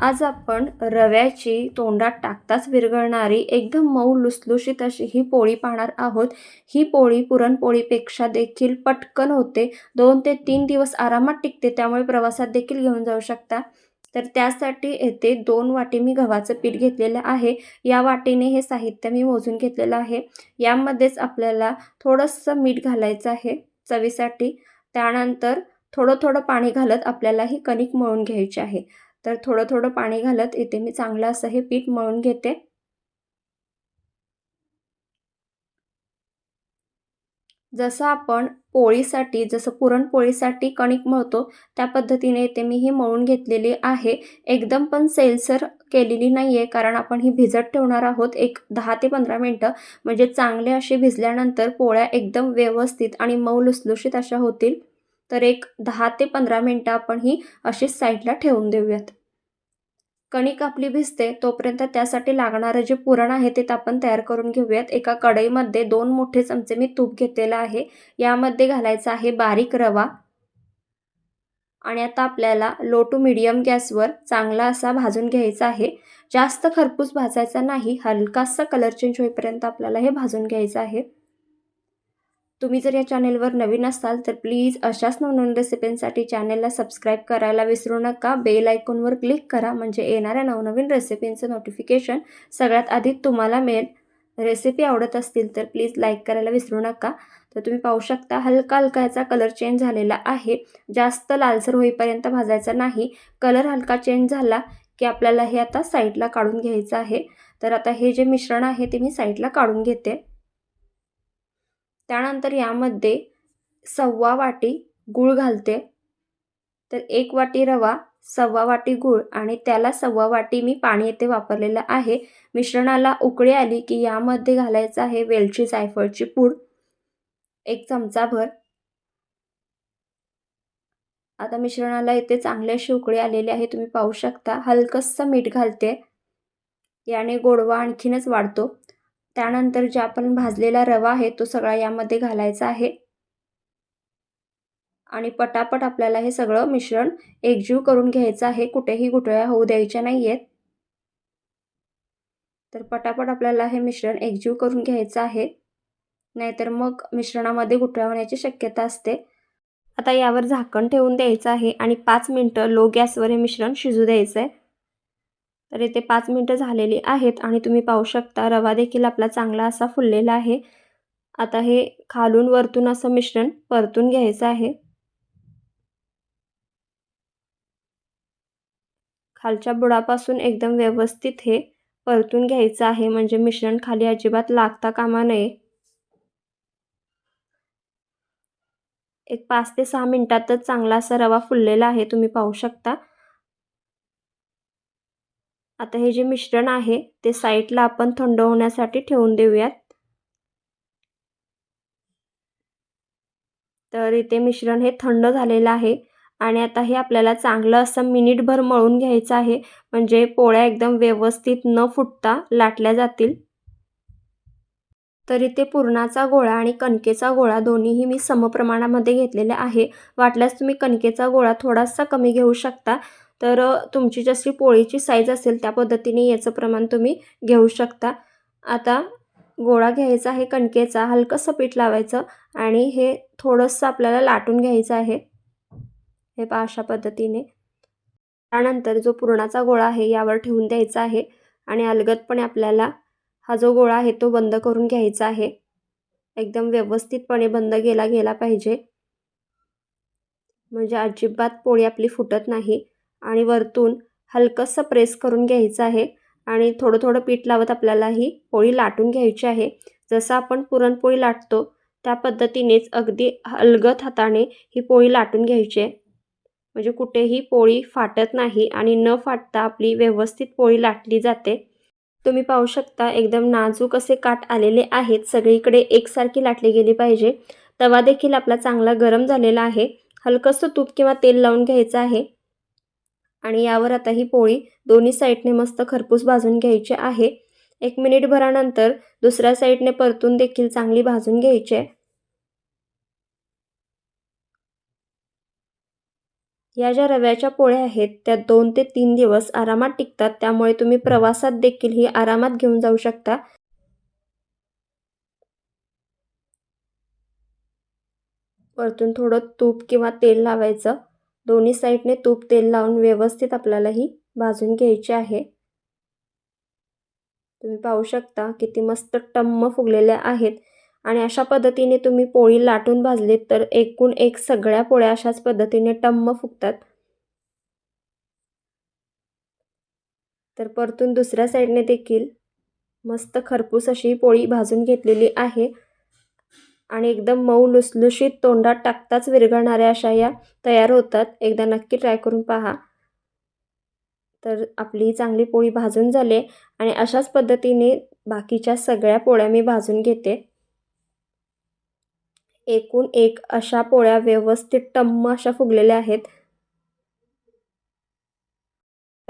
आज आपण रव्याची तोंडात टाकताच विरघळणारी एकदम मऊ लुसलुशीत अशी ही पोळी पाहणार आहोत. ही पोळी पुरणपोळीपेक्षा देखील पटकन होते. दोन ते तीन दिवस आरामात टिकते त्यामुळे प्रवासात देखील घेऊन जाऊ शकता. तर त्यासाठी येथे दोन वाटी मी गव्हाचं पीठ घेतलेलं आहे. या वाटीने हे साहित्य मी मोजून घेतलेलं आहे. यामध्येच आपल्याला थोडंसं मीठ घालायचं आहे चवीसाठी. त्यानंतर थोडं थोडं पाणी घालत आपल्याला ही कणिक मळून घ्यायची आहे. तर थोडं थोडं पाणी घालत इथे मी चांगलं असं हे पीठ मळून घेते. जसं आपण पोळीसाठी जसं पुरणपोळीसाठी कणिक मळतो त्या पद्धतीने इथे मी ही मळून घेतलेली आहे. एकदम पण सेलसर केलेली नाही आहे कारण आपण ही भिजत ठेवणार आहोत एक दहा ते पंधरा मिनटं. म्हणजे चांगले असे भिजल्यानंतर पोळ्या एकदम व्यवस्थित आणि मऊ लुसलुशीत अशा होतील. तर एक दहा ते पंधरा मिनटं आपण ही अशीच साईडला ठेवून देऊयात. कणिक आपली भिजते तोपर्यंत त्यासाठी लागणारं जे पुरण आहे ते आपण तयार करून घेऊयात. एका कढईमध्ये दोन मोठे चमचे मी तूप घेतलेलं आहे. यामध्ये घालायचा आहे बारीक रवा. आणि आता आपल्याला लो टू मिडियम गॅसवर चांगला असा भाजून घ्यायचा आहे. जास्त खरपूस भाजायचा नाही हलकासा कलर चेंज होईपर्यंत आपल्याला हे भाजून घ्यायचं आहे. तुम्ही जर या चॅनेलवर नवीन असाल तर प्लीज अशाच नवनवीन रेसिपींसाठी चॅनेलला सबस्क्राईब करायला विसरू नका. बेल आयकॉनवर क्लिक करा म्हणजे येणाऱ्या नवनवीन रेसिपींचं नोटिफिकेशन सगळ्यात आधी तुम्हाला मिळेल. रेसिपी आवडत असतील तर प्लीज लाईक करायला विसरू नका. तर तुम्ही पाहू शकता हलका हलका याचा कलर चेंज झालेला आहे. जास्त लालसर होईपर्यंत भाजायचा नाही. कलर हलका चेंज झाला की आपल्याला हे आता साईडला काढून घ्यायचं आहे. तर आता हे जे मिश्रण आहे ते मी साईडला काढून घेते. त्यानंतर यामध्ये सव्वा वाटी गूळ घालते. तर एक वाटी रवा सव्वा वाटी गूळ आणि त्याला सव्वा वाटी मी पाणी येथे वापरलेलं आहे. मिश्रणाला उकळी आली की यामध्ये घालायचं आहे वेलची जायफळची पूड. एक चमचाभर आता मिश्रणाला इथे चांगले अशी उकळी आलेली आहे तुम्ही पाहू शकता. हलकंसं मीठ घालते. याने गोडवा आणखीनच वाढतो. त्यानंतर जे आपण भाजलेला रवा आहे तो सगळा यामध्ये घालायचा आहे. आणि पटापट आपल्याला हे सगळं मिश्रण एकजीव करून घ्यायचं आहे. कुठेही गुठळ्या होऊ द्यायच्या नाही आहेत तर पटापट आपल्याला हे मिश्रण एकजीव करून घ्यायचं आहे. नाहीतर मग मिश्रणामध्ये गुठळ्या होण्याची शक्यता असते. आता यावर झाकण ठेवून द्यायचं आहे आणि पाच मिनटं लो गॅसवर हे मिश्रण शिजू द्यायचं आहे तर येथे पाच मिनटं झालेली आहेत आणि तुम्ही पाहू शकता रवा देखील आपला चांगला असा फुललेला आहे. आता हे खालून वरतून असं मिश्रण परतून घ्यायचं आहे. खालच्या बुडापासून एकदम व्यवस्थित हे परतून घ्यायचं आहे म्हणजे मिश्रण खाली अजिबात लागता कामा नये. एक पाच ते सहा मिनटातच चांगला असा रवा फुललेला आहे तुम्ही पाहू शकता. आता हे जे मिश्रण आहे ते साईडला आपण थंड होण्यासाठी ठेवून देऊयात. तर इथे मिश्रण हे थंड झालेलं आहे आणि आता हे आपल्याला चांगलं असं मिनिटभर मळून घ्यायचं आहे म्हणजे पोळ्या एकदम व्यवस्थित न फुटता लाटल्या जातील. तर इथे पुरणाचा गोळा आणि कणकेचा गोळा दोन्हीही मी समप्रमाणामध्ये घेतलेले आहे. वाटल्यास तुम्ही कणकेचा गोळा थोडासा कमी घेऊ शकता. तर तुमची जशी पोळीची साईज असेल त्या पद्धतीने याचं प्रमाण तुम्ही घेऊ शकता. आता गोळा घ्यायचा आहे कणकेचा हलकंसं पीठ लावायचं आणि हे थोडंसं आपल्याला लाटून घ्यायचं आहे. हे पहा अशा पद्धतीने. त्यानंतर जो पुरणाचा गोळा आहे यावर ठेवून द्यायचा आहे आणि अलगदपणे आपल्याला हा जो गोळा आहे तो बंद करून घ्यायचा आहे. एकदम व्यवस्थितपणे बंद केला गेला पाहिजे. म्हणजे अजिबात पोळी आपली फुटत नाही. आणि वरतून हलकंसं प्रेस करून घ्यायचं आहे. आणि थोडं थोडं पीठ लावत आपल्याला ही पोळी लाटून घ्यायची आहे. जसं आपण पुरणपोळी लाटतो त्या पद्धतीनेच अगदी अलगद हाताने ही पोळी लाटून घ्यायची आहे. म्हणजे कुठेही पोळी फाटत नाही आणि न फाटता आपली व्यवस्थित पोळी लाटली जाते. तुम्ही पाहू शकता एकदम नाजूक असे काठ आलेले आहेत. सगळीकडे एकसारखी लाटली गेली पाहिजे. तवा देखील आपला चांगला गरम झालेला आहे. हलकंसं तूप किंवा तेल लावून घ्यायचं आहे. आणि यावर आता ही पोळी. दोन्ही साईडने मस्त खरपूस भाजून घ्यायची आहे. एक मिनिटभरानंतर दुसऱ्या साईडने परतून देखील चांगली भाजून घ्यायची. आहे या ज्या रव्याच्या पोळ्या आहेत त्या दोन ते तीन दिवस आरामात टिकतात. त्यामुळे तुम्ही प्रवासात देखील ही आरामात घेऊन जाऊ शकता. वरतून थोडं तूप किंवा तेल लावायचं. दोन्ही साईडने तूप तेल लावून व्यवस्थित आपल्याला ही भाजून घ्यायची आहे. तुम्ही पाहू शकता किती मस्त टम्म फुगलेल्या आहेत. आणि अशा पद्धतीने तुम्ही पोळी लाटून भाजलीत तर एकूण एक सगळ्या पोळ्या अशाच पद्धतीने टम्म फुगतात. तर परतून दुसऱ्या साईडने देखील मस्त खरपूस अशी पोळी भाजून घेतलेली आहे. आणि एकदम मऊ लुसलुशीत तोंडात टाकताच विरघळणाऱ्या अशा या तयार होतात. एकदा नक्की ट्राय करून पहा. तर आपली चांगली पोळी भाजून झाली आणि अशाच पद्धतीने बाकीच्या सगळ्या पोळ्या मी भाजून घेते. एकूण एक अशा पोळ्या व्यवस्थित टम्म अशा फुगलेल्या आहेत.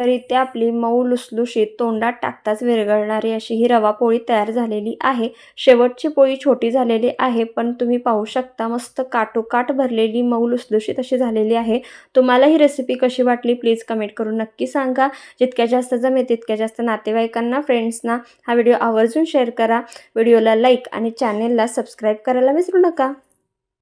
तरी ते आपली मऊ लुसलुशीत तोंडात टाकताच विरघळणारी अशी ही रवा पोळी तयार झालेली आहे. शेवटची पोळी छोटी झालेली आहे पण तुम्ही पाहू शकता मस्त काटोकाट भरलेली मऊ लुसलुशीत अशी झालेली आहे. तुम्हाला ही रेसिपी कशी वाटली प्लीज कमेंट करून नक्की सांगा. जितक्या जास्त जमेल तितक्या जास्त नातेवाईकांना फ्रेंड्सना हा व्हिडिओ आवर्जून शेअर करा. व्हिडिओला लाईक आणि चॅनेलला सबस्क्राईब करायला विसरू नका.